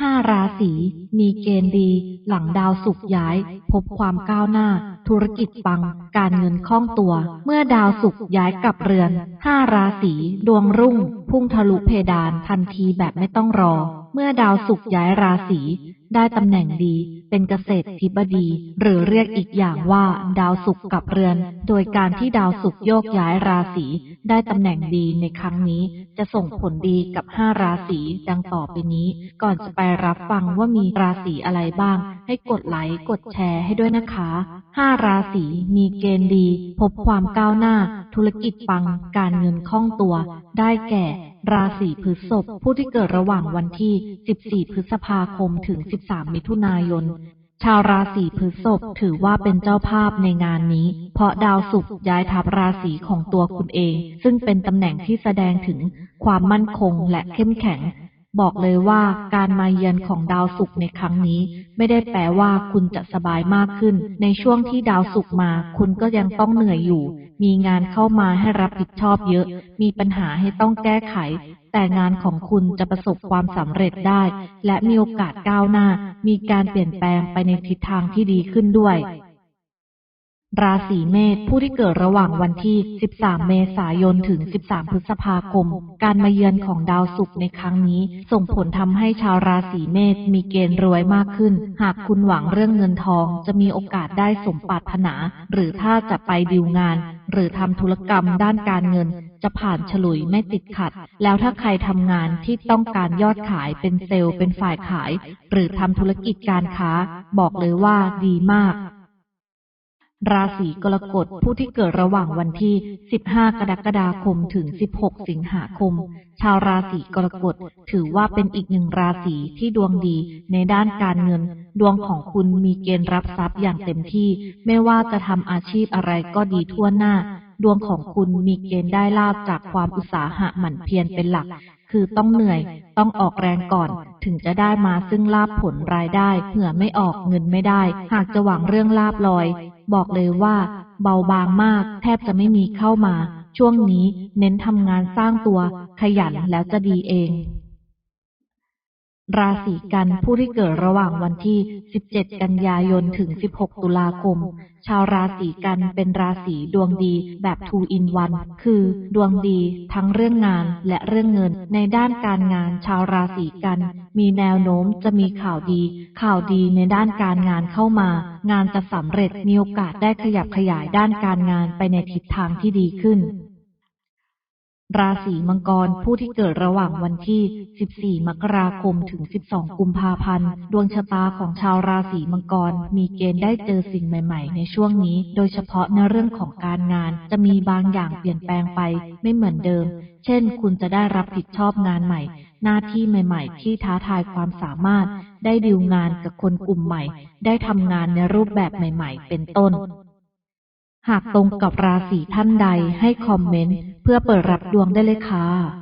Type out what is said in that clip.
ห้าราศีมีเกณฑ์ดี หลังดาวศุกร์ย้าย พบความก้าวหน้า ธุรกิจปัง การเงินคล่องตัว เมื่อดาวศุกร์ย้ายกลับเรือนห้าราศีดวงรุ่ง พุ่งทะลุเพดานทันทีแบบไม่ต้องรอ เมื่อดาวศุกร์ย้ายราศีได้ตำแหน่งดี เป็นเกษตรธิบดี หรือเรียกอีกอย่างว่า ดาวศุกร์กับเรือน โดยการที่ดาวศุกร์โยกย้ายราศีได้ตำแหน่งดีในครั้งนี้ จะส่งผลดีกับห้าราศีดังต่อไปนี้ ก่อนจะไปรับฟังว่ามีราศีอะไรบ้าง ให้กดไลค์กดแชร์ให้ด้วยนะคะห้าราศีมีเกณฑ์ดี พบความก้าวหน้า ธุรกิจปัง การเงินคล่องตัว ได้แก่ ราศีพฤษภผู้ที่เกิดระหว่างวันที่ 14 พฤษภาคมถึง 13 มิถุนายนชาวราศีพฤษภถือว่าเป็นเจ้าภาพในงานนี้ เพราะดาวศุกร์ย้ายทับราศีของตัวคุณเอง ซึ่งเป็นตำแหน่งที่แสดงถึงความมั่นคงและเข้มแข็ง บอกเลยว่าการมาเยือนของดาวศุกร์ในครั้งนี้ ไม่ได้แปลว่าคุณจะสบายมากขึ้น ในช่วงที่ดาวศุกร์มา คุณก็ยังต้องเหนื่อยอยู่ มีงานเข้ามาให้รับผิดชอบเยอะ มีปัญหาให้ต้องแก้ไข แต่งานของคุณจะประสบความสำเร็จได้ และมีโอกาสก้าวหน้า มีการเปลี่ยนแปลงไปในทิศทางที่ดีขึ้นด้วย ราศีเมษผู้ที่เกิดระหว่างวันที่ 13 เมษายน ถึง 13 พฤษภาคม การมาเยือนของดาวศุกร์ในครั้งนี้ ส่งผลทำให้ชาวราศีเมษมีเกณฑ์รวยมากขึ้น หากคุณหวังเรื่องเงินทอง จะมีโอกาสได้สมปรารถนา หรือถ้าจะไปดิวงาน หรือทำธุรกรรมด้านการเงิน จะผ่านฉลุยไม่ติดขัด แล้วถ้าใครทำงานที่ต้องการยอดขายเป็นเซลล์เป็นฝ่ายขาย หรือทำธุรกิจการค้า บอกเลยว่าดีมาก ราศีกรกฎผู้ที่เกิดระหว่างวันที่ 15 กรกฎาคมถึง 16 สิงหาคม ชาวราศีกรกฎถือว่าเป็นอีกหนึ่งราศีที่ดวงดีในด้านการเงิน ดวงของคุณมีเกณฑ์รับทรัพย์อย่างเต็มที่ ไม่ว่าจะทำอาชีพอะไรก็ดีทั่วหน้า ดวงของคุณมีเกณฑ์ได้ลาบจากความอุตสาหะหมั่นเพียรเป็นหลัก คือต้องเหนื่อย ต้องออกแรงก่อน ถึงจะได้มาซึ่งลาบผลรายได้เผื่อไม่ออกเงินไม่ได้ หากจะหวังเรื่องลาบลอย บอกเลยว่า เบาบางมาก แทบจะไม่มีเข้ามา ช่วงนี้เน้นทำงานสร้างตัว ขยันแล้วจะดีเอง ราศีกันผู้ที่เกิดระหว่างวันที่ 17 กันยายน ถึง 16 ตุลาคม ชาวราศีกันเป็นราศีดวงดีแบบ2 in 1 คือ ดวงดีทั้งเรื่องงานและเรื่องเงิน ในด้านการงานชาวราศีกัน มีแนวโน้มจะมีข่าวดี ข่าวดีในด้านการงานเข้ามา งานจะสำเร็จมีโอกาสได้ขยับขยายด้านการงานไปในทิศทางที่ดีขึ้น ราศีมังกรผู้ที่เกิดระหว่างวันที่ 14 มกราคมถึง 12 กุมภาพันธ์ ดวงชะตาของชาวราศีมังกร มีเกณฑ์ได้เจอสิ่งใหม่ ๆ ในช่วงนี้ โดยเฉพาะในเรื่องของการงาน จะมีบางอย่างเปลี่ยนแปลงไปไม่เหมือนเดิม เช่น คุณจะได้รับผิดชอบงานใหม่ หน้าที่ใหม่ ๆ ที่ท้าทายความสามารถ ได้ดิวงานกับคนกลุ่มใหม่ ได้ทำงานในรูปแบบใหม่ ๆ เป็นต้นหากตรงกับราศีท่านใดให้คอมเมนต์ พื่อเปิดรับดวงได้เลยค่ะ